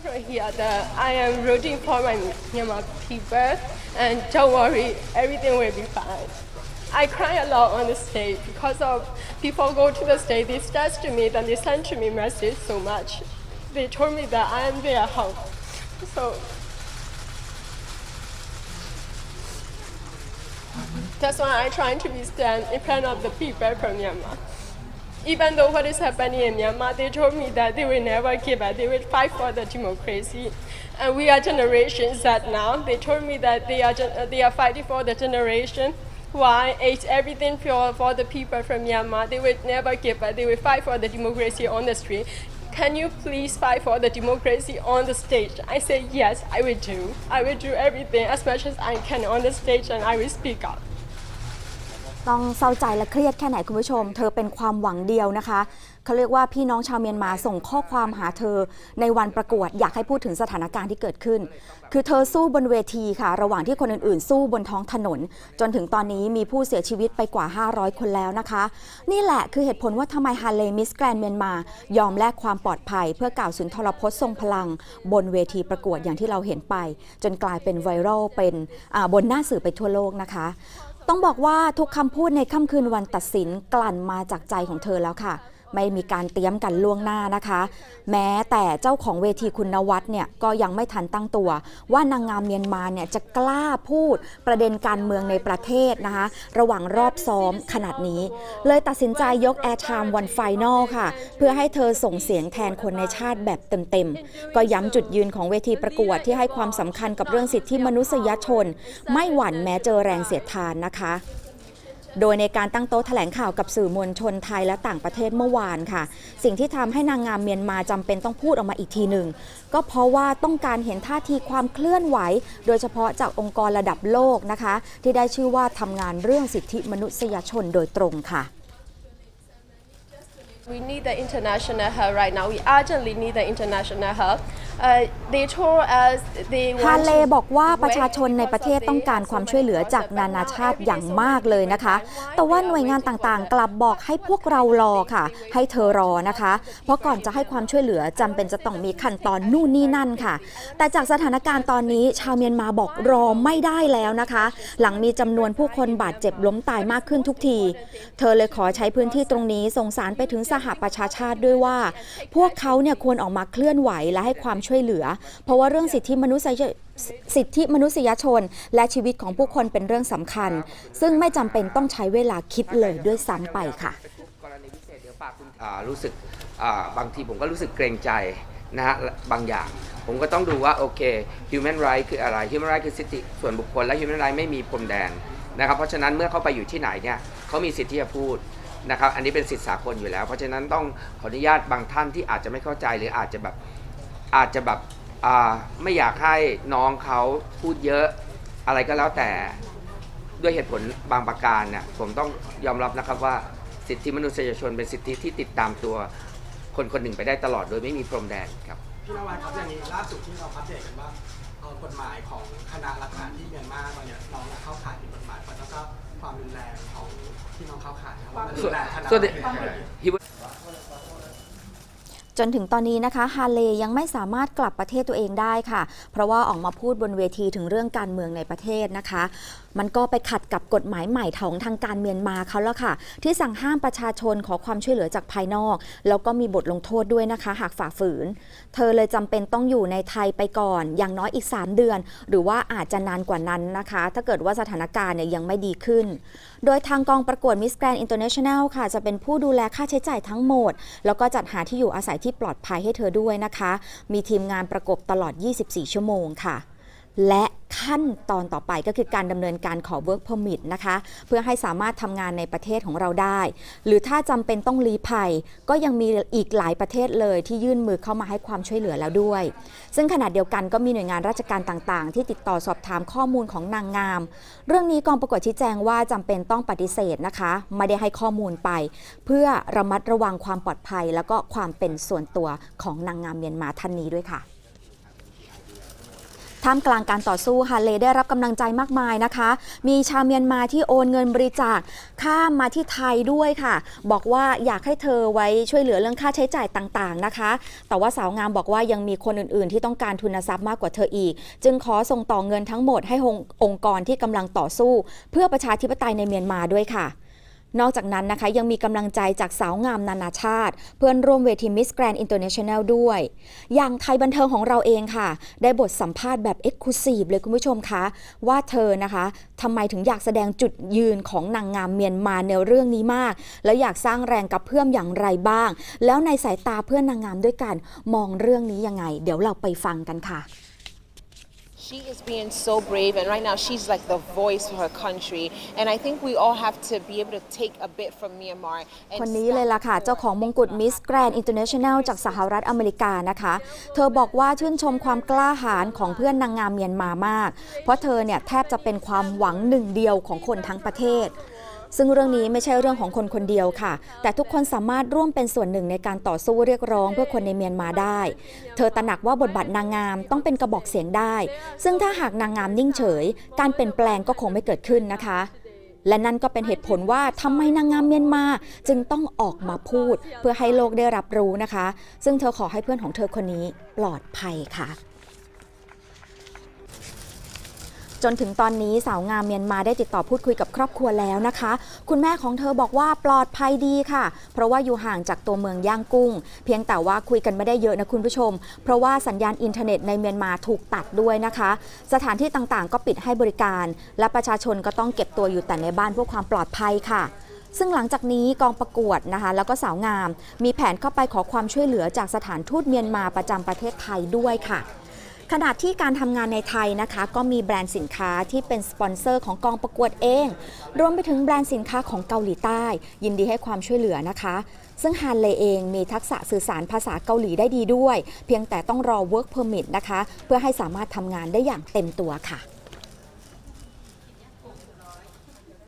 from here that I am rooting for my Myanmar people, and don't worry, everything will be fine. I cry a lot on the stage because of people go to the stage, they stress to me, then they send to me message so much. They told me that I am their hope. So that's why I try to be stand in front of the people from Myanmar. Even though what is happening in Myanmar, they told me that they will never give up. They will fight for the democracy. And we are generations that now. They told me that they are, they are fighting for the generation. Why? It's everything for, for the people from Myanmar. They will never give up. They will fight for the democracy on the street. Can you please fight for the democracy on the stage? I say yes, I will do. I will do everything as much as I can on the stage and I will speak up. ต้องเศร้าใจและเครียดแค่ไหนคุณผู้ชม เธอเป็นความหวังเดียวนะคะเขาเรียกว่าพี่น้องชาวเมียนมาส่งข้อความหาเธอในวันประกวดอยากให้พูดถึงสถานการณ์ที่เกิดขึ้น คือเธอสู้บนเวทีค่ะ ระหว่างที่คนอื่นๆ สู้บนท้องถนน จนถึงตอนนี้มีผู้เสียชีวิตไปกว่า 500 คนแล้วนะคะ นี่แหละคือเหตุผลว่าทำไมฮาเลมิสแกรนเมียนมายอมแลกความปลอดภัย เพื่อกล่าวสุนทรพจน์ทรงพลัง บนเวทีประกวดอย่างที่เราเห็นไป จนกลายเป็นไวรัลเป็นบนหน้าสื่อไปทั่วโลกนะคะ ต้องบอกว่าทุกคำพูดในค่ำคืนวันตัดสินกลั่นมาจากใจของเธอแล้วค่ะ ไม่มีการเตรียมกันล่วงหน้านะคะ แม้แต่เจ้าของเวทีคุณนวัดเนี่ยก็ยังไม่ทันตั้งตัว ว่านางงามเมียนมาเนี่ยจะกล้าพูดประเด็นการเมืองในประเทศนะคะ ระหว่างรอบซ้อมขนาดนี้ เลยตัดสินใจยกแอร์ไทม์วันไฟนอลค่ะ เพื่อให้เธอส่งเสียงแทนคนในชาติแบบเต็มๆ ก็ย้ำจุดยืนของเวทีประกวดที่ให้ความสำคัญกับเรื่องสิทธิมนุษยชน ไม่หวั่นแม้เจอแรงเสียดทานนะคะ โดยในการตั้งโต๊ะแถลงข่าวกับสื่อมวลชนไทยและต่างประเทศเมื่อวานค่ะ สิ่งที่ทำให้นางงามเมียนมาจำเป็นต้องพูดออกมาอีกทีหนึ่ง ก็เพราะว่าต้องการเห็นท่าทีความเคลื่อนไหว โดยเฉพาะจากองค์กรระดับโลกนะคะ ที่ได้ชื่อว่าทำงานเรื่องสิทธิมนุษยชนโดยตรงค่ะ We need the international help right now. We urgently need the international help. Uh, they told us they ฮา want เล to บอกว่าประชา wait ชนในประเทศ because of ต้องการ the ความช่วยเหลือจากนานาชาติอย่างมากเลยนะคะ แต่ว่าหน่วยงานต่างๆ กลับบอกให้พวกเรารอค่ะ ให้เธอรอนะคะ เพราะก่อนจะให้ความช่วยเหลือจำเป็นจะต้องมีขั้นตอนนู่นนี่นั่นค่ะ แต่จากสถานการณ์ตอนนี้ชาวเมียนมาบอกรอไม่ได้แล้วนะคะ หลังมีจำนวนผู้คนบาดเจ็บล้มตายมากขึ้นทุกที เธอเลยขอใช้พื้นที่ตรงนี้ส่งสารไปถึงสหประชาชาติด้วยว่า พวกเขาเนี่ยควรออกมาเคลื่อนไหวและให้ความช่วยเหลือ เพราะว่าเรื่องสิทธิมนุษยสิทธิมนุษยชน และชีวิตของผู้คนเป็นเรื่องสำคัญ ซึ่งไม่จำเป็นต้องใช้เวลาคิดเลยด้วยซ้ำไปค่ะรู้สึกบางทีผมก็รู้สึกเกรงใจนะฮะบางอย่าง ผมก็ต้องดูว่าโอเค human right คืออะไร human right คือสิทธิส่วนบุคคลและ human right ไม่มีพรมแดนนะครับเพราะฉะนั้นเมื่อเขาไปอยู่ที่ไหนเนี่ยเขามีสิทธิ์ที่จะพูดนะครับอันนี้เป็นสิทธิสากลอยู่แล้ว เพราะฉะนั้นต้องขออนุญาตบางท่านที่อาจจะไม่เข้าใจหรืออาจจะแบบ อาจจะแบบอ่าไม่อยากให้น้องเขาพูดเยอะอะไรก็แล้วแต่ด้วยเหตุผลบางประการเนี่ยผมต้องยอมรับนะครับว่าสิทธิมนุษยชนเป็นสิทธิที่ติดตามตัวคนคนหนึ่งไปได้ตลอดโดยไม่มีพรมแดนครับ พี่นวัดครับอย่างนี้ล่าสุดที่เราอัปเดตกันว่าเอ่อกฎหมายของคณะรัฐประหารที่เมียนมาตอนเนี้ยน้องเข้าข่ายผิดกฎหมายแล้วก็ความรุนแรงของที่น้องเข้าข่ายนะครับว่ามันรุนแรงขนาด so ไห the, น he was จนถึงตอนนี้นะคะฮาเลยังไม่สามารถกลับประเทศตัวเองได้ค่ะ เพราะว่าออกมาพูดบนเวทีถึงเรื่องการเมืองในประเทศนะคะ มันก็ไปขัดกับกฎหมายใหม่ของทางการเมียนมาเขาแล้วค่ะ ที่สั่งห้ามประชาชนขอความช่วยเหลือจากภายนอก แล้วก็มีบทลงโทษด้วยนะคะ หากฝ่าฝืน เธอเลยจำเป็นต้องอยู่ในไทยไปก่อน อย่างน้อยอีก 3 เดือน หรือว่าอาจจะนานกว่านั้นนะคะ ถ้าเกิดว่าสถานการณ์เนี่ยยังไม่ดีขึ้น โดยทางกองประกวด Miss Grand International ค่ะ จะเป็นผู้ดูแลค่าใช้จ่ายทั้งหมด แล้วก็จัดหาที่อยู่อาศัยที่ปลอดภัยให้เธอด้วยนะคะ มีทีมงานประกบตลอด 24 ชั่วโมงค่ะ และ ขั้นตอนต่อไปก็คือการดำเนินการขอ work permit นะคะ เพื่อให้สามารถทำงานในประเทศของเราได้ หรือถ้าจำเป็นต้องลี้ภัย ก็ยังมีอีกหลายประเทศเลยที่ยื่นมือเข้ามาให้ความช่วยเหลือแล้วด้วย ซึ่งขณะเดียวกันก็มีหน่วยงานราชการต่างๆ ที่ติดต่อสอบถามข้อมูลของนางงาม เรื่องนี้กองประกวดชี้แจงว่าจำเป็นต้องปฏิเสธนะคะ ไม่ได้ให้ข้อมูลไป เพื่อระมัดระวังความปลอดภัย แล้วก็ความเป็นส่วนตัวของนางงามเมียนมาท่านนี้ด้วยค่ะ ท่ามกลางการต่อสู้ฮาเลได้รับกำลังใจมากมายนะคะ มีชาวเมียนมาที่โอนเงินบริจาคข้ามมาที่ไทยด้วยค่ะ บอกว่าอยากให้เธอไว้ช่วยเหลือเรื่องค่าใช้จ่ายต่างๆนะคะ แต่ว่าสาวงามบอกว่ายังมีคนอื่นๆ ที่ต้องการทุนทรัพย์มากกว่าเธออีก จึงขอส่งต่อเงินทั้งหมดให้องค์องค์กรที่กำลังต่อสู้ เพื่อประชาธิปไตยในเมียนมาด้วยค่ะ นอกจากนั้นนะคะยังมีกำลังใจจากสาวงามนานาชาติ เพื่อนร่วมเวที Miss Grand International ด้วย อย่างไทยบันเทิงของเราเองค่ะ ได้บทสัมภาษณ์แบบ Exclusive เลยคุณผู้ชมคะว่าเธอนะคะทำไมถึงอยากแสดงจุดยืนของนางงามเมียนมาในเรื่องนี้มาก แล้วอยากสร้างแรงกับเพื่อมอย่างไรบ้าง แล้วในสายตาเพื่อนนางงามด้วยกันมองเรื่องนี้ยังไง เดี๋ยวเราไปฟังกันค่ะ She is being so brave, and right now she's like the voice for her country. And I think we all have to be able to take a bit from Myanmar. And คนนี้เลยล่ะค่ะ เจ้าของมงกุฎ Miss Grand International จากสหรัฐอเมริกานะคะ เธอบอกว่าชื่นชมความกล้าหาญของเพื่อนนางงามเมียนมามาก เพราะเธอเนี่ยแทบจะเป็นความหวังหนึ่งเดียวของคนทั้งประเทศ ซึ่งเรื่องนี้ไม่ใช่เรื่องของคนคนเดียวค่ะ แต่ทุกคนสามารถร่วมเป็นส่วนหนึ่งในการต่อสู้เรียกร้องเพื่อคนในเมียนมาได้ เธอตระหนักว่าบทบาทนางงามต้องเป็นกระบอกเสียงได้ ซึ่งถ้าหากนางงามนิ่งเฉย การเปลี่ยนแปลงก็คงไม่เกิดขึ้นนะคะและนั่นก็เป็นเหตุผลว่าทำไมนางงามเมียนมา จึงต้องออกมาพูด เพื่อให้โลกได้รับรู้นะคะ ซึ่งเธอขอให้เพื่อนของเธอคนนี้ปลอดภัยค่ะ จนถึงตอนนี้สาวงามเมียนมาได้ติดต่อพูดคุยกับครอบครัวแล้วนะคะ คุณแม่ของเธอบอกว่าปลอดภัยดีค่ะ เพราะว่าอยู่ห่างจากตัวเมืองย่างกุ้ง เพียงแต่ว่าคุยกันไม่ได้เยอะนะคุณผู้ชม เพราะว่าสัญญาณอินเทอร์เน็ตในเมียนมาถูกตัดด้วยนะคะ สถานที่ต่างๆ ก็ปิดให้บริการ และประชาชนก็ต้องเก็บตัวอยู่แต่ในบ้านเพื่อความปลอดภัยค่ะซึ่งหลังจากนี้กองประกวดนะคะ แล้วก็สาวงาม มีแผนเข้าไปขอความช่วยเหลือจากสถานทูตเมียนมาประจำประเทศไทยด้วยค่ะ ขณะที่การทำงานในไทยนะคะ ก็มีแบรนด์สินค้าที่เป็นสปอนเซอร์ของกองประกวดเอง รวมไปถึงแบรนด์สินค้าของเกาหลีใต้ ยินดีให้ความช่วยเหลือนะคะ ซึ่งฮันเลเองมีทักษะสื่อสารภาษาเกาหลีได้ดีด้วย เพียงแต่ต้องรอ work permit นะคะ เพื่อให้สามารถทำงานได้อย่างเต็มตัวค่ะ